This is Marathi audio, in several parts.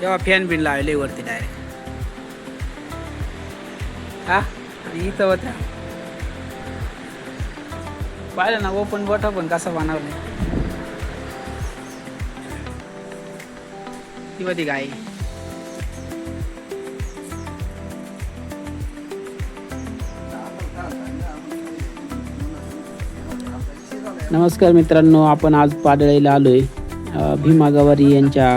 तेव्हा फॅन बिन लावले वरती डायरेक्ट हा? आणि इथं होत्या पाहिलं ना ओपन गोठा पण कसा बनवलं. ती होती गाय नमस्कार मित्रांनो आपण आज पाडळीला आलोय. अ, भीमा गवारी यांच्या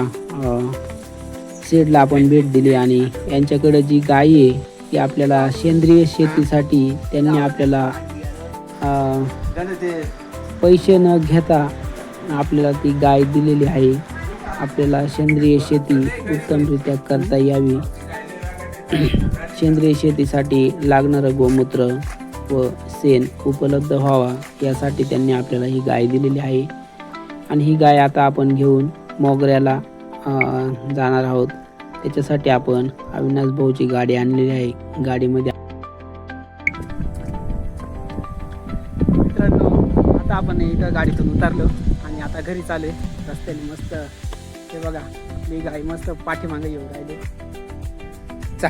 सेडला शेडला आपण भेट दिली आणि यांच्याकडे जी गाय आहे ती आपल्याला सेंद्रिय शेतीसाठी त्यांनी आपल्याला पैसे न घेता आपल्याला ती गाय दिलेली आहे. आपल्याला सेंद्रिय शेती उत्तमरित्या करता यावी. सेंद्रिय शेतीसाठी लागणारं गोमूत्र व शेण उपलब्ध व्हावा यासाठी त्यांनी आपल्याला ही गाय दिलेली आहे. आणि ही गाय आता आपण घेऊन मोगऱ्याला जाणार आहोत. त्याच्यासाठी आपण अविनाश भाऊची गाडी आणलेली आहे. गाडीमध्ये मित्रांनो आता आपण एका गाडीतून उतरलो आणि आता घरी चालू आहे. रस्त्याने मस्त हे बघा मी गाई मस्त पाठीमागे येऊ राहिले. चा